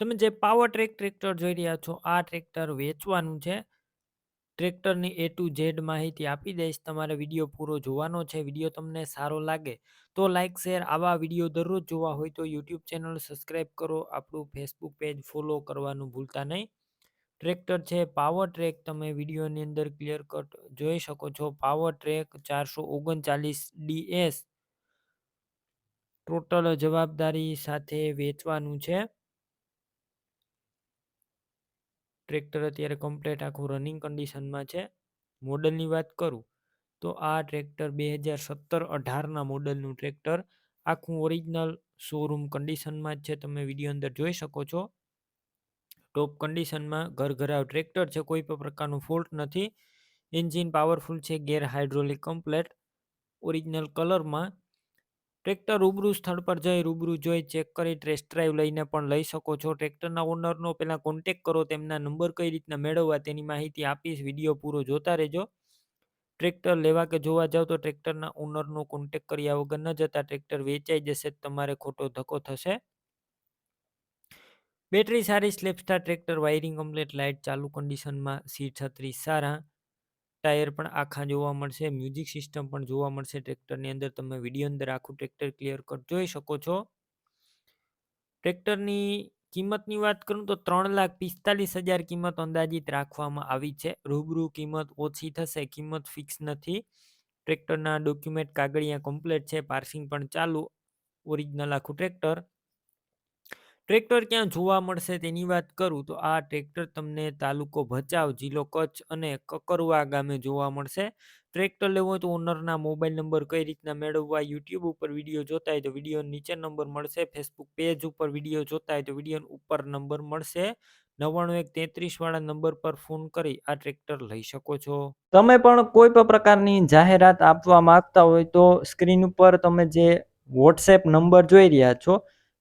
તમે જે power track tractor જોઈ રહ્યા છો, આ ટ્રેક્ટર વેચવાનું છે. ટ્રેક્ટરની એ ટુ ઝેડ માહિતી આપી દઈશ, તમારે વીડિયો પૂરો જોવાનો છે વીડિયો તમને સારો લાગે તો લાઇક શેર આવા વીડિયો દરરોજ જોવા હોય તો યુટ્યુબ ચેનલ સબસ્ક્રાઈબ કરો, આપણું ફેસબુક પેજ ફોલો કરવાનું ભૂલતા નહીં. ટ્રેક્ટર છે પાવર ટ્રેક તમે વિડીયોની અંદર ક્લિયર કટ જોઈ શકો છો પાવર ટ્રેક ચારસો ઓગણચાલીસ ડીએસ ટોટલ જવાબદારી સાથે વેચવાનું છે. ટ્રેક્ટર અત્યારે કમ્પ્લેટ આખું રનિંગ કન્ડિશનમાં છે. મોડલની વાત કરું, તો આ ટ્રેક્ટર બે હજાર સત્તર અઢારના મોડલનું ટ્રેક્ટર આખું ઓરિજિનલ શોરૂમ કન્ડિશનમાં જ છે. તમે વીડિયો અંદર જોઈ શકો છો. ટોપ કન્ડિશનમાં ઘરઘરાવ ટ્રેક્ટર છે, કોઈ પણ પ્રકારનું ફોલ્ટ નથી. એન્જિન પાવરફુલ છે, ગેર હાઇડ્રોલિક કમ્પ્લેટ ઓરિજિનલ કલરમાં ટ્રેક્ટર રૂબરૂ સ્થળ પર જઈ રૂબરૂ જોઈ ચેક કરી ટેસ્ટ ડ્રાઈવ લઈને પણ લઈ શકો છો. ટ્રેક્ટરના ઓનરનો પહેલાં કોન્ટેક કરો, તેમના નંબર કઈ રીતના મેળવવા તેની માહિતી આપીશ. વીડિયો પૂરો જોતા રહેજો. ટ્રેક્ટર લેવા કે જોવા જાવ તો ટ્રેક્ટરના ઓનરનો કોન્ટેક કર્યા વગર ન જતા ટ્રેક્ટર વેચાઈ જશે તમારે ખોટો ધક્કો થશે. બેટરી સારી સ્લેપસ્ટાર ટ્રેક્ટર વાયરિંગ કમ્પ્લેટ લાઇટ ચાલુ કન્ડિશનમાં સીટ છત્રીસ સારા. ટાયર પણ આખા જોવા મળશે, મ્યુઝિક સિસ્ટમ પણ જોવા મળશે ટ્રેક્ટરની અંદર. તમે વીડિયો અંદર આખું ટ્રેક્ટર ક્લિયર કટ જોઈ શકો છો. ટ્રેક્ટરની કિંમતની વાત કરું તો ત્રણ લાખ પિસ્તાલીસ હજાર કિંમત અંદાજિત રાખવામાં આવી છે. રૂબરૂ કિંમત ઓછી થશે, કિંમત ફિક્સ નથી. ટ્રેક્ટરના ડોક્યુમેન્ટ કાગળિયા કમ્પ્લીટ છે, પાર્સિંગ પણ ચાલુ ઓરિજિનલ આખું ટ્રેક્ટર. ટ્રેક્ટર ક્યાં જોવા મળશે તેની વાત કરું તો આ ટ્રેક્ટર તમને તાલુકો ભચાઉ, જિલ્લો કચ્છ અને કકરવા ગામે જોવા મળશે. ટ્રેક્ટર લેવો હોય તો ઓનરના મોબાઈલ નંબર કઈ રીતના મેળવવા, યુટ્યુબ ઉપર વીડિયો જોતા હોય તો વીડિયો નીચે નંબર મળશે, ફેસબુક પેજ ઉપર વીડિયો જોતા હોય તો વીડિયો ઉપર નંબર મળશે. નવ્વાણું એક તેત્રીસ વાળા નંબર પર ફોન કરી આ ટ્રેક્ટર લઈ શકો છો. તમે પણ કોઈ પણ પ્રકારની જાહેરાત આપવા માંગતા હોય તો સ્ક્રીન ઉપર તમે જે વોટ્સએપ નંબર જોઈ રહ્યા છો